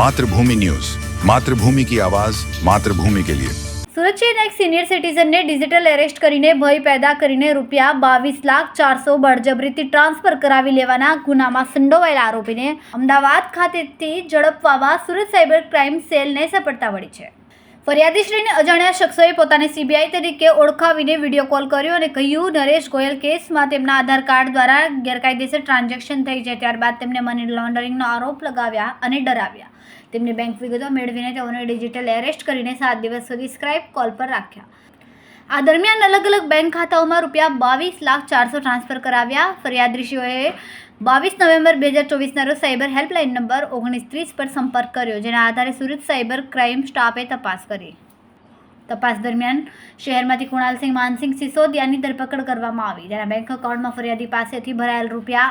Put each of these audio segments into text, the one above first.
Mathrubhumi news Mathrubhumi કી આવાઝ માતૃભૂમિ કે લિયે સુરત શહેરના એક સિનિયર સિટીઝનને ડિજિટલ એરેસ્ટ કરીને ભય પેદા કરીને રૂપિયા બાવીસ લાખ ચારસો બળજબરીથી ટ્રાન્સફર કરાવી લેવાના ગુનામાં સંડોવાયેલા આરોપીને અમદાવાદ ખાતેથી ઝડપવામાં સુરત સાયબર ક્રાઇમ સેલને સફળતા મળી છે. ફરિયાદીશ્રીને અજાણ્યા શખ્સોએ પોતાને સીબીઆઈ તરીકે ઓળખાવીને વીડિયો કોલ કર્યો અને કહ્યું, નરેશ ગોયલ કેસમાં તેમના આધાર કાર્ડ દ્વારા ગેરકાયદેસર ટ્રાન્ઝેક્શન થઈ છે. ત્યારબાદ તેમને મની લોન્ડરિંગનો આરોપ લગાવ્યા અને ડરાવ્યા. તેમની બેંક વિગતો મેળવીને તેઓને ડિજિટલ એરેસ્ટ કરીને સાત દિવસ સુધી સ્ક્રાઇબ કોલ પર રાખ્યા. આ દરમિયાન અલગ અલગ બેંક ખાતાઓમાં રૂપિયા બાવીસ લાખ ચારસો ટ્રાન્સફર કરાવ્યા. ફરિયાદીશીઓએ બાવીસ નવેમ્બર બે હજાર ચોવીસના રોજ સાયબર હેલ્પલાઇન નંબર ઓગણીસ ત્રીસ પર સંપર્ક કર્યો, જેના આધારે સુરત સાયબર ક્રાઇમ સ્ટાફે તપાસ કરી. તપાસ દરમિયાન શહેરમાંથી કુણાલસિંહ, માનસિંહ સિસોદિયાની ધરપકડ કરવામાં આવી, જેના બેંક એકાઉન્ટમાં ફરિયાદી પાસેથી ભરાયેલ રૂપિયા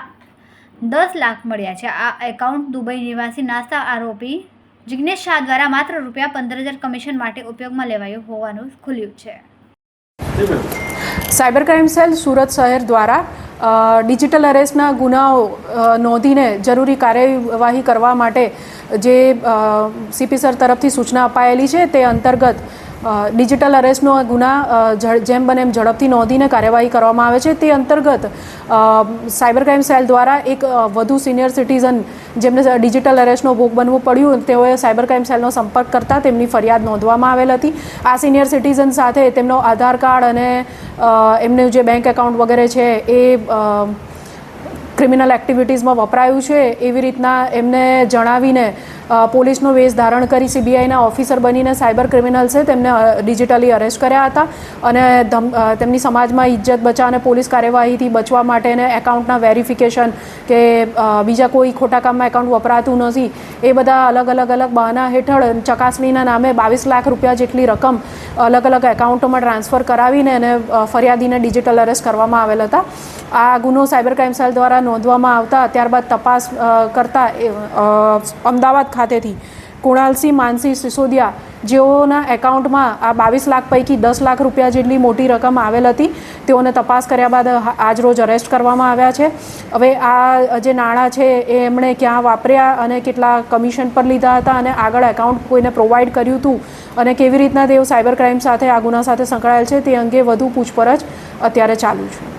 દસ લાખ મળ્યા છે. આ એકાઉન્ટ દુબઈ નિવાસી નાસ્તા આરોપી જિગ્નેશ શાહ દ્વારા માત્ર રૂપિયા પંદર હજાર કમિશન માટે ઉપયોગમાં લેવાયું હોવાનું ખુલ્યું છે. સાયબર ક્રાઇમ સેલ સુરત શહેર દ્વારા ડિજિટલ અરેસ્ટના ગુનાઓ નોંધીને જરૂરી કાર્યવાહી કરવા માટે જે સીપી સર તરફથી સૂચના અપાયેલી છે તે અંતર્ગત ડિજિટલ અરેસ્ટનો ગુના જેમ બને એમ ઝડપથી નોંધીને કાર્યવાહી કરવામાં આવે છે. તે અંતર્ગત સાયબર ક્રાઇમ સેલ દ્વારા એક વધુ સિનિયર સિટીઝન જેમને ડિજિટલ અરેસ્ટનો ભોગ બનવું પડ્યું, તેઓએ સાયબર ક્રાઇમ સેલનો સંપર્ક કરતાં તેમની ફરિયાદ નોંધવામાં આવેલ હતી. આ સિનિયર સિટીઝન સાથે તેમનો આધાર કાર્ડ અને એમનું જે બેંક એકાઉન્ટ વગેરે છે એ ક્રિમિનલ એક્ટિવિટીઝમાં વપરાયું છે, એવી રીતના એમને જણાવીને પોલીસનો વેશ ધારણ કરી સીબીઆઈના ઓફિસર બનીને સાયબર ક્રિમિનલ્સે તેમને ડિજિટલી અરેસ્ટ કર્યા હતા અને તેમની સમાજમાં ઇજ્જત બચાવ અને પોલીસ કાર્યવાહીથી બચવા માટેને એકાઉન્ટના વેરિફિકેશન કે બીજા કોઈ ખોટા કામમાં એકાઉન્ટ વપરાતું નથી, એ બધા અલગ અલગ અલગ બહાના હેઠળ ચકાસણીના નામે બાવીસ લાખ રૂપિયા જેટલી રકમ અલગ અલગ એકાઉન્ટોમાં ટ્રાન્સફર કરાવીને અને ફરિયાદીને ડિજિટલ અરેસ્ટ કરવામાં આવેલ હતા. આ ગુનો સાયબર ક્રાઇમ સેલ દ્વારા નોંધવામાં આવતા ત્યારબાદ તપાસ કરતા અમદાવાદ ખાતેથી કુણાલસિંહ માનસિંહ સિસોદિયા જેઓના એકાઉન્ટમાં આ બાવીસ લાખ પૈકી દસ લાખ રૂપિયા જેટલી મોટી રકમ આવેલ હતી, તેઓને તપાસ કર્યા બાદ આજરોજ અરેસ્ટ કરવામાં આવ્યા છે. હવે આ જે નાણાં છે એ એમણે ક્યાં વાપર્યા અને કેટલા કમિશન પર લીધા હતા અને આગળ એકાઉન્ટ કોઈને પ્રોવાઈડ કર્યું હતું અને કેવી રીતના તેઓ સાયબર ક્રાઇમ સાથે, આ ગુના સાથે સંકળાયેલ છે તે અંગે વધુ પૂછપરછ અત્યારે ચાલુ છે.